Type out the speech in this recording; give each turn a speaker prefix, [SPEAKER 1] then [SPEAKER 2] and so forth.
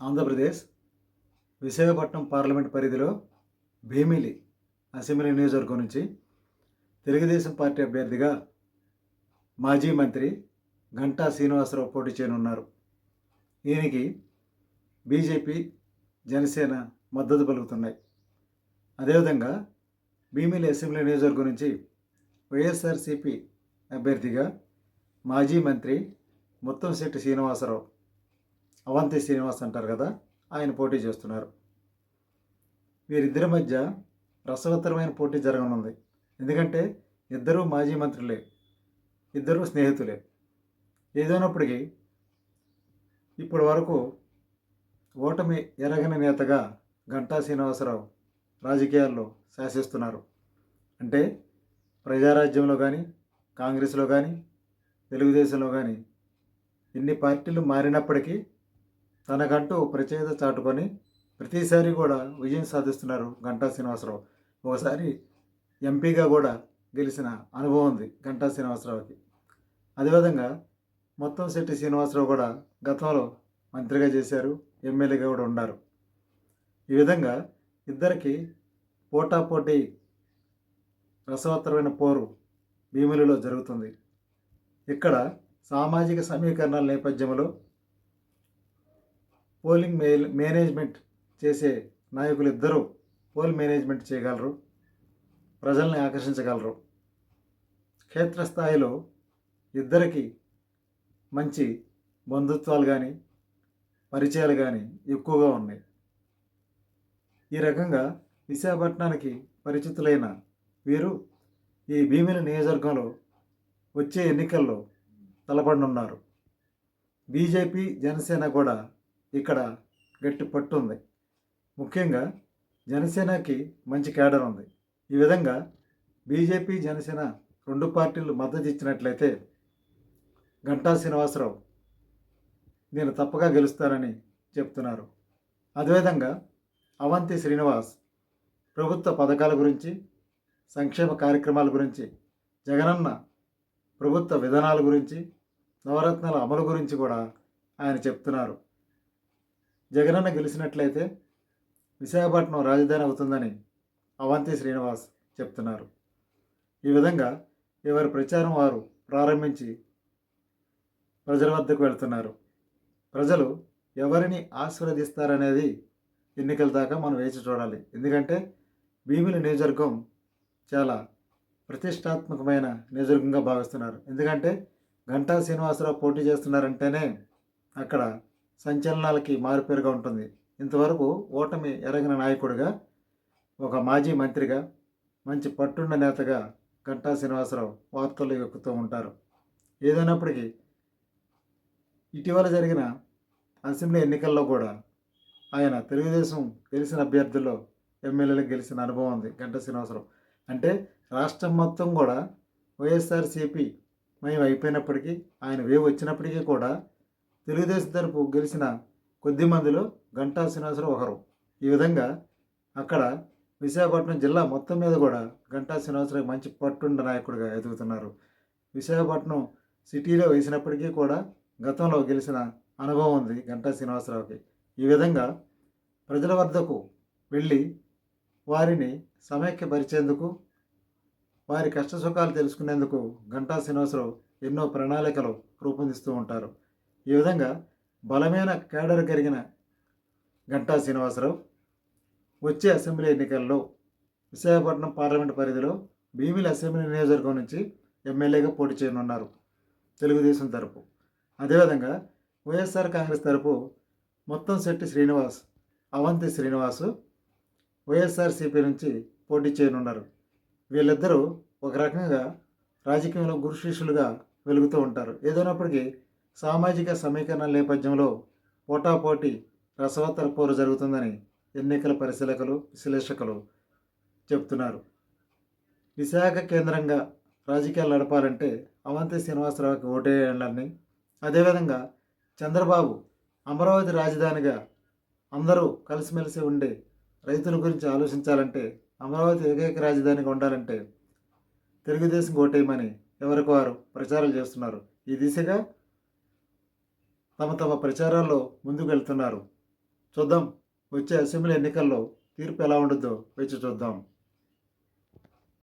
[SPEAKER 1] Andhra Pradesh Visakhapatnam parliament పరిధిలో Bheemili assembly నియోజకవర్గం నుంచి తెలుగుదేశం పార్టీ అభ్యర్థిగా మాజీ మంత్రి గంటా శ్రీనివాసరావు పోటీ చేయనున్నారు. ఈయనకి బీజేపీ జనసేన మద్దతు పలుకుతున్నాయి. అదేవిధంగా భీమిలి అసెంబ్లీ నియోజకవర్గం నుంచి వైఎస్ఆర్సీపీ అభ్యర్థిగా మాజీ మంత్రి ముత్తంశెట్టి శ్రీనివాసరావు అవంతి శ్రీనివాస్ అంటారు కదా ఆయన పోటీ చేస్తున్నారు. వీరిద్దరి మధ్య రసవత్తరమైన పోటీ జరగనుంది. ఎందుకంటే ఇద్దరూ మాజీ మంత్రులే ఇద్దరూ స్నేహితులే. ఏదైనప్పటికీ ఇప్పటి వరకు ఓటమి ఎరగని నేతగా గంటా శ్రీనివాసరావు రాజకీయాల్లో శాసిస్తున్నారు. అంటే ప్రజారాజ్యంలో కానీ కాంగ్రెస్లో కానీ తెలుగుదేశంలో కానీ ఇన్ని పార్టీలు మారినప్పటికీ తనకంటూ ప్రత్యేకత చాటుకొని ప్రతిసారి కూడా విజయం సాధిస్తున్నారు గంటా శ్రీనివాసరావు. ఒకసారి ఎంపీగా కూడా గెలిచిన అనుభవం ఉంది గంటా శ్రీనివాసరావుకి. అదేవిధంగా మొత్తం శెట్టి శ్రీనివాసరావు కూడా గతంలో మంత్రిగా చేశారు ఎమ్మెల్యేగా కూడా ఉన్నారు. ఈ విధంగా ఇద్దరికి పోటాపోటీ రసవత్తరమైన పోరు భీములలో జరుగుతుంది. ఇక్కడ సామాజిక సమీకరణాల నేపథ్యంలో పోలింగ్ మే మేనేజ్మెంట్ చేసే నాయకులు ఇద్దరూ పోల్ మేనేజ్మెంట్ చేయగలరు ప్రజల్ని ఆకర్షించగలరు. క్షేత్రస్థాయిలో ఇద్దరికి మంచి బంధుత్వాలు కానీ పరిచయాలు కానీ ఎక్కువగా ఉన్నాయి. ఈ రకంగా విశాఖపట్నానికి పరిచితులైన వీరు ఈ భీమిలి నియోజకవర్గంలో వచ్చే ఎన్నికల్లో తలపడనున్నారు. బీజేపీ జనసేన కూడా ఇక్కడ గట్టి పట్టు ఉంది. ముఖ్యంగా జనసేనకి మంచి కేడర్ ఉంది. ఈ విధంగా బీజేపీ జనసేన రెండు పార్టీలు మద్దతు ఇచ్చినట్లయితే గంటా శ్రీనివాసరావు నేను తప్పగా గెలుస్తానని చెప్తున్నారు. అదేవిధంగా అవంతి శ్రీనివాస్ ప్రభుత్వ పథకాల గురించి సంక్షేమ కార్యక్రమాల గురించి జగనన్న ప్రభుత్వ విధానాల గురించి నవరత్నాల అమలు గురించి కూడా ఆయన చెప్తున్నారు. జగనన్న గెలిచినట్లయితే విశాఖపట్నం రాజధాని అవుతుందని అవంతి శ్రీనివాస్ చెప్తున్నారు. ఈ విధంగా ఎవరి ప్రచారం వారు ప్రారంభించి ప్రజల వద్దకు వెళ్తున్నారు. ప్రజలు ఎవరిని ఆశీర్వదిస్తారనేది ఎన్నికల దాకా మనం వేచి చూడాలి. ఎందుకంటే భీమిలి నియోజకవర్గం చాలా ప్రతిష్టాత్మకమైన నియోజకవర్గంగా భావిస్తున్నారు. ఎందుకంటే గంటా శ్రీనివాసరావు పోటీ చేస్తున్నారంటేనే అక్కడ సంచలనాలకి మారుపేరుగా ఉంటుంది. ఇంతవరకు ఓటమి ఎరగిన నాయకుడిగా ఒక మాజీ మంత్రిగా మంచి పట్టున్న నేతగా గంటా శ్రీనివాసరావు వార్తల్లో ఎక్కుతూ ఉంటారు. ఏదైనప్పటికీ ఇటీవల జరిగిన అసెంబ్లీ ఎన్నికల్లో కూడా ఆయన తెలుగుదేశం గెలిచిన అభ్యర్థుల్లో ఎమ్మెల్యేలకు గెలిచిన అనుభవం ఉంది గంటా శ్రీనివాసరావు. అంటే రాష్ట్రం మొత్తం కూడా వైఎస్ఆర్సీపీ మేము అయిపోయినప్పటికీ ఆయన వేవ్ వచ్చినప్పటికీ కూడా తెలుగుదేశం తరపు గెలిచిన కొద్ది మందిలో గంటా శ్రీనివాసరావు ఒకరు. ఈ విధంగా అక్కడ విశాఖపట్నం జిల్లా మొత్తం మీద కూడా గంటా శ్రీనివాసరావు మంచి పట్టుండ నాయకుడిగా ఎదుగుతున్నారు. విశాఖపట్నం సిటీలో వేసినప్పటికీ కూడా గతంలో గెలిచిన అనుభవం ఉంది గంటా శ్రీనివాసరావుకి. ఈ విధంగా ప్రజల వద్దకు వెళ్ళి వారిని సమైక్యపరిచేందుకు వారి కష్ట సుఖాలు తెలుసుకునేందుకు గంటా శ్రీనివాసరావు ఎన్నో ప్రణాళికలు రూపొందిస్తూ ఉంటారు. ఈ విధంగా బలమైన కేడర్ కలిగిన గంటా శ్రీనివాసరావు వచ్చే అసెంబ్లీ ఎన్నికల్లో విశాఖపట్నం పార్లమెంట్ పరిధిలో భీమిలి అసెంబ్లీ నియోజకవర్గం నుంచి ఎమ్మెల్యేగా పోటీ చేయనున్నారు తెలుగుదేశం తరపు. అదేవిధంగా వైఎస్ఆర్ కాంగ్రెస్ తరపు మొత్తం శెట్టి శ్రీనివాస్ అవంతి శ్రీనివాసు వైఎస్ఆర్సీపీ నుంచి పోటీ చేయనున్నారు. వీళ్ళిద్దరూ ఒక రకంగా రాజకీయంలో గురు శిష్యులుగా వెలుగుతూ ఉంటారు. ఏదైనప్పటికీ సామాజిక సమీకరణ నేపథ్యంలో పోటాపోటీ రసవత్తర పోరు జరుగుతుందని ఎన్నికల పరిశీలకులు విశ్లేషకులు చెప్తున్నారు. విశాఖ కేంద్రంగా రాజకీయాలు నడపాలంటే అవంతి శ్రీనివాసరావుకి ఓటేయాలని అదేవిధంగా చంద్రబాబు అమరావతి రాజధానిగా అందరూ కలిసిమెలిసి ఉండే రైతుల గురించి ఆలోచించాలంటే అమరావతి ఏకైక రాజధానిగా ఉండాలంటే తెలుగుదేశం ఓటేయమని ఎవరికి వారు ప్రచారాలు చేస్తున్నారు. ఈ దిశగా తమ తమ ప్రచారాల్లో ముందుకు వెళ్తున్నారు చూద్దాం వచ్చే అసెంబ్లీ ఎన్నికల్లో తీర్పు ఎలా ఉంటుందో వేచి చూద్దాం.